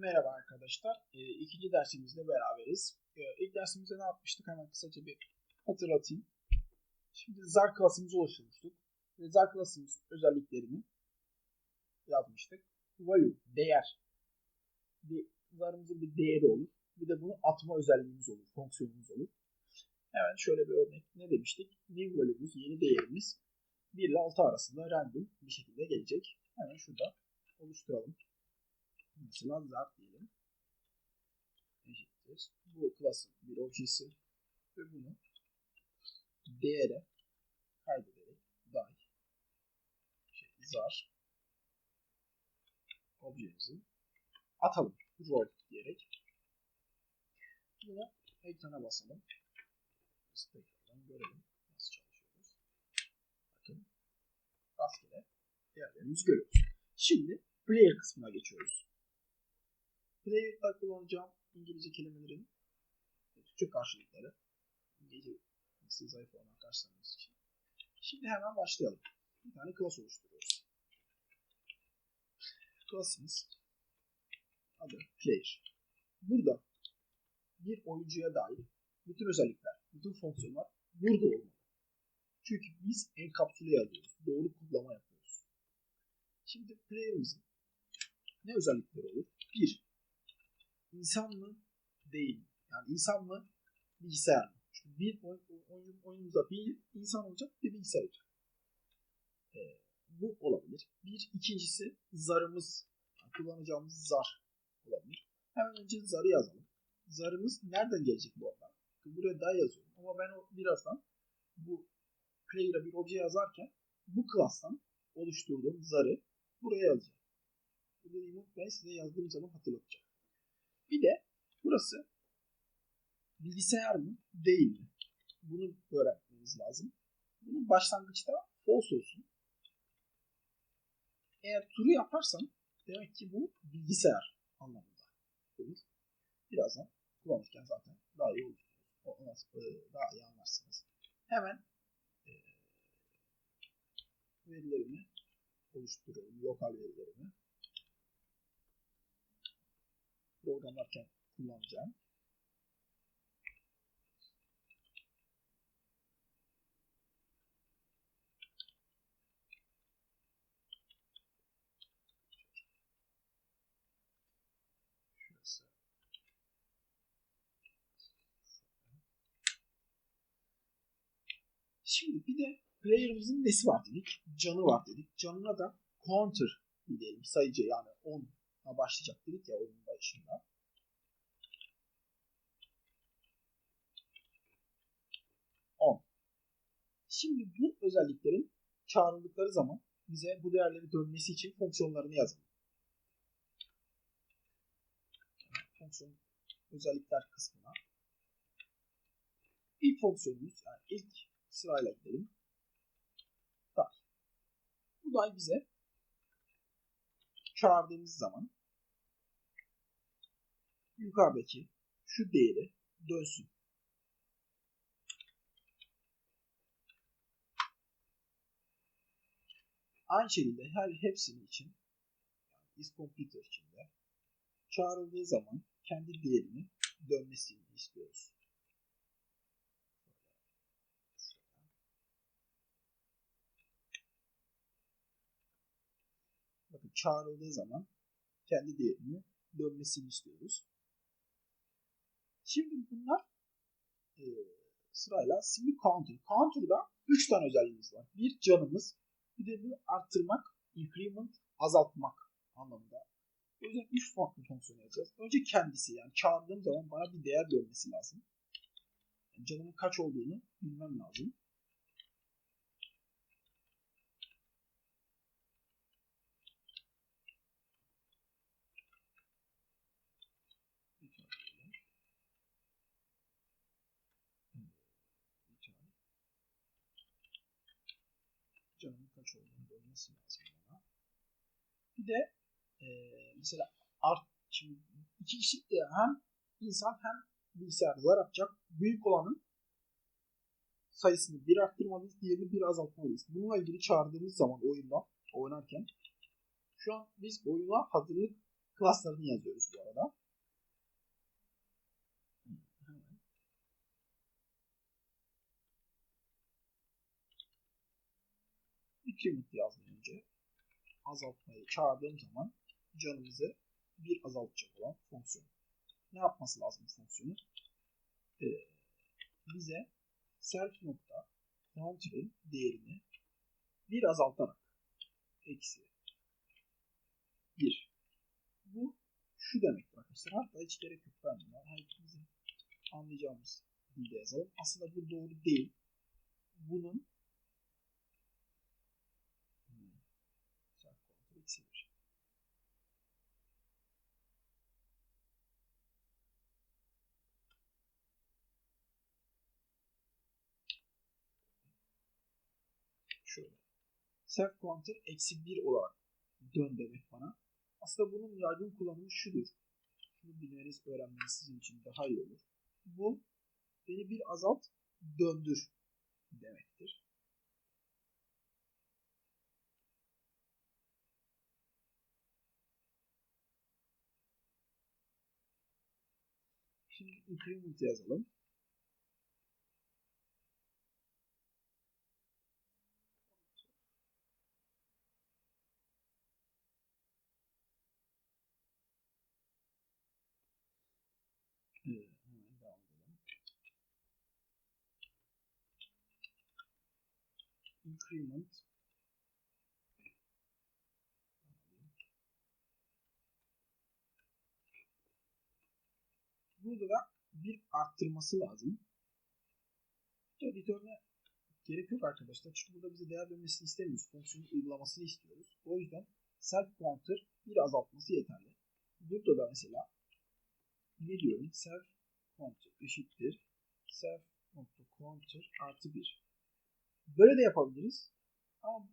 Merhaba arkadaşlar. E, ikinci dersimizde beraberiz. E, ilk dersimizde ne yapmıştık? Hemen kısaca bir hatırlatayım. Şimdi zar klasımızı oluşturmuştuk. Ve zar klasımız özelliklerini yazmıştık. Value, değer. Bir, zarımızın bir değeri olur. Bir de bunu atma özelliğimiz olur, fonksiyonumuz olur. Hemen şöyle bir örnek ne demiştik? New value'umuz, yeni değerimiz 1 ile 6 arasında random bir şekilde gelecek. Hemen şurada oluşturalım. Mesela zar diyelim. Eşittir. Bu klasın bir objesi ve bunu değere kaydederek dahil şey, zar objemizi atalım. Rol diyerek bunu ekrana basalım. Biz tekrardan görelim nasıl çalışıyoruz. Bakın rastgele değerlerimizi görüyoruz. Şimdi player kısmına geçiyoruz. Player'da kullanacağım İngilizce kelimelerin Türkçe karşılıkları. İngilizce nasıl zayıf olan arkadaşlarımız için. Şimdi hemen başlayalım. Bir tane class oluşturuyoruz. Class'ımız adı player. Burada bir oyuncuya dair bütün özellikler, bütün fonksiyonlar burada olmalı. Çünkü biz enkapsüle yazıyoruz. Doğru kodlama yapıyoruz. Şimdi player'ımızın ne özellikleri olur? Bir, insan mı değil? Yani insan mı bilgisayar mı? Çünkü bir oyun, oyunumuzda bir insan olacak bir bilgisayar olacak. Ee, bu olabilir. Bir ikincisi zarımız yani kullanacağımız zar olabilir. Hemen önce zarı yazalım. Zarımız nereden gelecek bu arada? Buraya daha yazıyorum ama ben o birazdan bu player'a bir obje yazarken bu class'tan oluşturduğum zarı buraya yazacağım. Bu dediğimi ben size yazdığım zaman hatırlatacağım. Bir de burası bilgisayar mı değil mi? Bunu öğrenmemiz lazım. Bunun başlangıçta false olsun. Eğer true yaparsam demek ki bu bilgisayar anlamında olur. Birazdan kullanırken zaten daha iyi olur. Daha iyi anlarsınız. Hemen e, verilerimi oluşturuyorum. Lokal verilerimi. Programlarken kullanacağım. Şimdi bir de player'ımızın nesi var dedik? Canı var dedik. Canına da counter diyelim. Sayıcı yani 10'a başlayacak dedik ya oyunun başında. Şimdi bu özelliklerin çağrıldıkları zaman bize bu değerleri dönmesi için fonksiyonlarını yazalım. Fonksiyon özellikler kısmına ilk fonksiyonumuz yani ilk sırayla gidelim. Dar. Bu da bize çağırdığımız zaman yukarıdaki şu değeri dönsün. Aynı şekilde her hepsinin için is computer içinde çağrıldığı zaman kendi değerini dönmesini istiyoruz. Bakın çağrıldığı zaman kendi değerini dönmesini istiyoruz. Şimdi bunlar e, sırayla şimdi counter. Counter'da 3 tane özelliğimiz var. Bir canımız, bir de bunu arttırmak, increment, azaltmak anlamında. O yüzden 3 farklı fonksiyon yazacağız. Önce kendisi yani çağırdığım zaman bana bir değer dönmesi lazım. Yani canımın kaç olduğunu bilmem lazım. Canımın kaç olduğunu görmesi lazım bana. Bir de e, mesela art şimdi iki kişi hem insan hem bilgisayar zar atacak. Büyük olanın sayısını bir arttırmalıyız, diğerini bir azaltmalıyız. Bununla ilgili çağırdığımız zaman oyunda oynarken şu an biz oyuna hazırlık klaslarını yazıyoruz bu arada. İncrement yazdım önce. Azaltmayı çağırdığım zaman canımızı bir azaltacak olan fonksiyon. Ne yapması lazım bu fonksiyonu? Ee, bize self nokta counter'ın değerini bir azaltarak eksi bir. Bu şu demek arkadaşlar. Hatta hiç gerek yok ben bunu. Herkesin anlayacağımız dilde yazalım. Aslında bu doğru değil. Bunun hmm, self counter eksi bir. Şöyle. Self counter eksi 1 olarak dön demek bana. Aslında bunun yaygın kullanımı şudur. Şunu bilmeniz, öğrenmeniz sizin için daha iyi olur. Bu beni bir azalt, döndür demektir. Şimdi increment yazalım. Increment Burada da bir arttırması lazım. Return'e gerek yok arkadaşlar. Çünkü burada bize değer vermesini istemiyoruz. Fonksiyonun uygulamasını istiyoruz. O yüzden self counter bir azaltması yeterli. Burada da mesela ne diyorum? Self counter eşittir. Self counter artı 1. Böyle de yapabiliriz. Ama,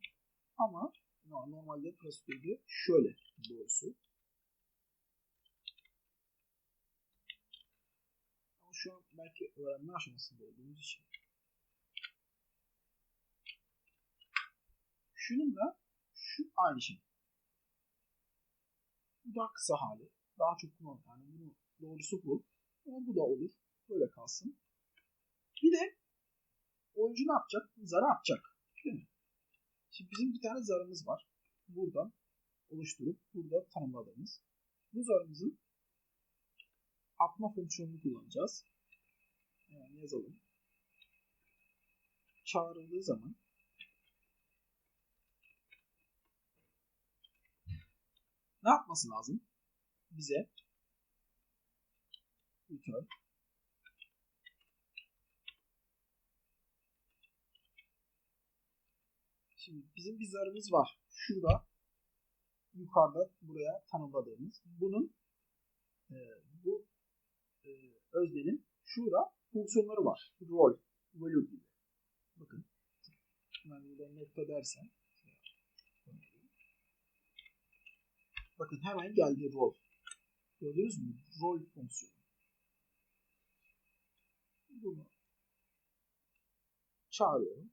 ama normalde prosedürde şöyle doğrusu. Ama şu an belki öğrenme aşamasında olduğumuz için. Şununla şu aynı şey. Bu daha kısa hali. Daha çok kullanılır. Yani bunu doğrusu bu. Ama bu da olur. Böyle kalsın. Bir de oyuncu ne yapacak? Zarı atacak. Değil mi? Şimdi bizim bir tane zarımız var. Buradan oluşturup burada tanımladığımız. Bu zarımızın atma fonksiyonunu kullanacağız. Yani yazalım. Çağrıldığı zaman ne yapması lazım? Bize return Şimdi bizim bir zarımız var. Şurada yukarıda buraya tanımladığımız. Bunun e, bu e, öznenin şurada fonksiyonları var. Rol, value gibi. Bakın. Ben burada nokta dersem Bakın hemen geldi rol. Gördünüz mü? Rol fonksiyonu. Bunu çağırıyorum.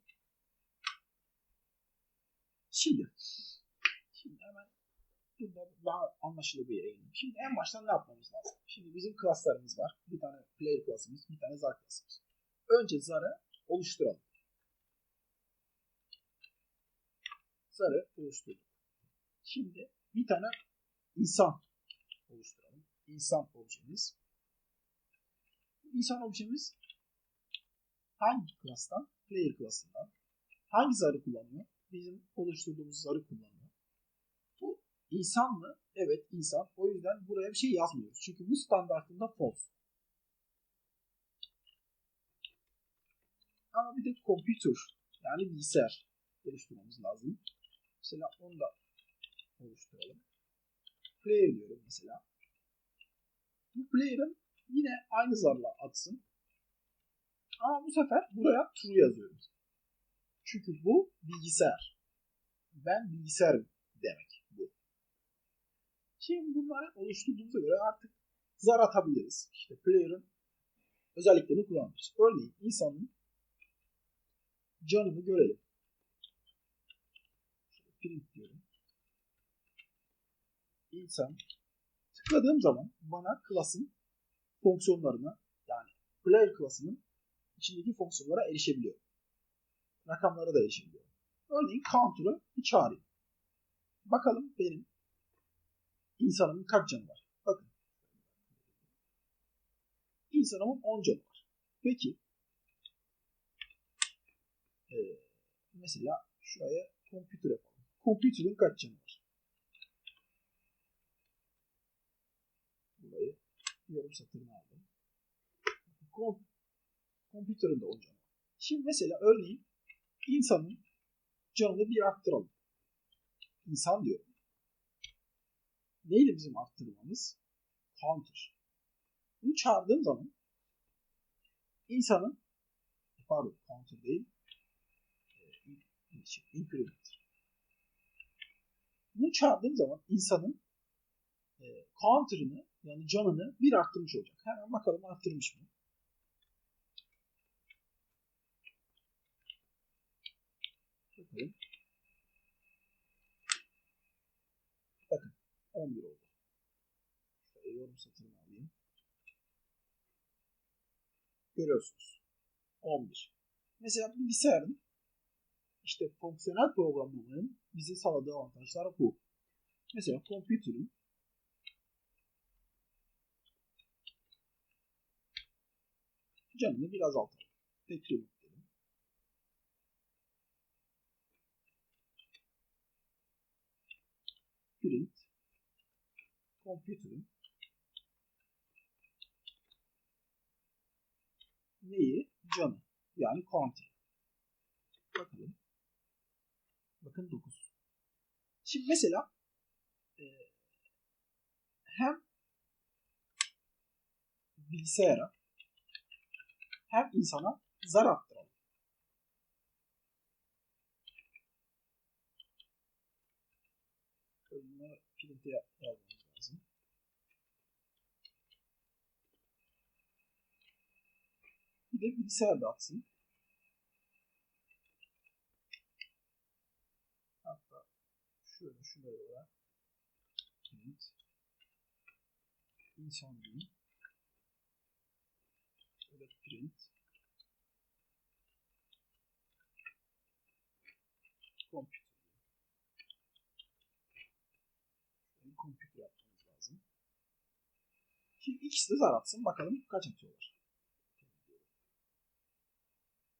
Şimdi şimdi hemen burada daha anlaşılır bir yere gidelim. Şimdi en baştan ne yapmamız lazım? Şimdi bizim klaslarımız var. Bir tane player klasımız, bir tane zar klasımız. Önce zarı oluşturalım. Zarı oluşturduk. Şimdi bir tane insan oluşturalım. İnsan objemiz. İnsan objemiz hangi klastan? Player klasından. Hangi zarı kullanıyor? Bizim oluşturduğumuz zarı kullanıyor. Bu insan mı? Evet insan. O yüzden buraya bir şey yazmıyoruz. Çünkü bu standartında false. Ama bir de computer yani bilgisayar oluşturmamız lazım. Mesela onu da oluşturalım. Player diyorum mesela. Bu player'ın yine aynı zarla atsın. Ama bu sefer buraya true yazıyorum. Çünkü bu bilgisayar. Ben bilgisayarım demek bu. Şimdi bunları oluşturduğumuza göre artık zar atabiliriz. İşte player'ın özelliklerini kullanabiliriz. Örneğin insanın canını görelim. Print diyorum. İnsan tıkladığım zaman bana klasın fonksiyonlarına yani player klasının içindeki fonksiyonlara erişebiliyor. Rakamlara da erişebiliyor. Örneğin counter'ı bir çağırayım. Bakalım benim insanımın kaç canı var. Bakın. İnsanımın 10 canı var. Peki ee, mesela şuraya computer yapalım. Computer'ın kaç canı var? Burayı yorum satırına aldım. Computer'ın da 10 canı var. Şimdi mesela örneğin insanın canını bir arttıralım. İnsan diyorum. Neydi bizim arttırmamız? Counter. Bunu çağırdığım zaman insanın pardon counter değil şey, increment. Bunu çağırdığım zaman insanın e, counter'ını yani canını bir arttırmış olacak. Hemen bakalım arttırmış mı? Bakalım. Bakın 11 oldu. Şöyle yorum satırını alayım. Görüyorsunuz. 11. Mesela bilgisayarın işte fonksiyonel programlamanın bize sağladığı avantajlar bu. Mesela computer'ın canını biraz azaltalım. Decrement dedim. Print computer'ın neyi? Canı. Yani counter. Bakalım. Bakın 9. Şimdi mesela e, hem bilgisayara hem insana zar attıralım. Bunu print'e yazmamız lazım. Bir de bilgisayar da atsın. Hatta şöyle şuraya print insan diyeyim. Şöyle print computer computer yapmamız lazım. Şimdi ikisi de zar atsın. Bakalım kaç atıyorlar.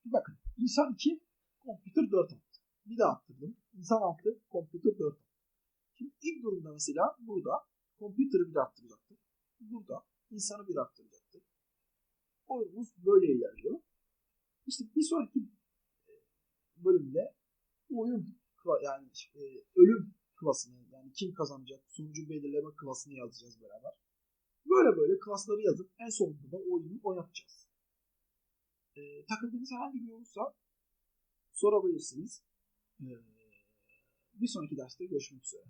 Bakın insan 2 computer 4 attı. Bir daha attırdım. İnsan 6 computer 4 attı. Şimdi ilk durumda mesela burada computer'ı bir arttıracaktık. Burada insanı bir arttıracaktık. Oyunumuz böyle ilerliyor. İşte bir sonraki bölümde oyun yani e, ölüm klasını yani kim kazanacak sonucu belirleme klasını yazacağız beraber. Böyle böyle klasları yazıp en sonunda da oyunu oynatacağız. E, takıldığınız herhangi bir olursa sorabilirsiniz. E, bir sonraki derste görüşmek üzere.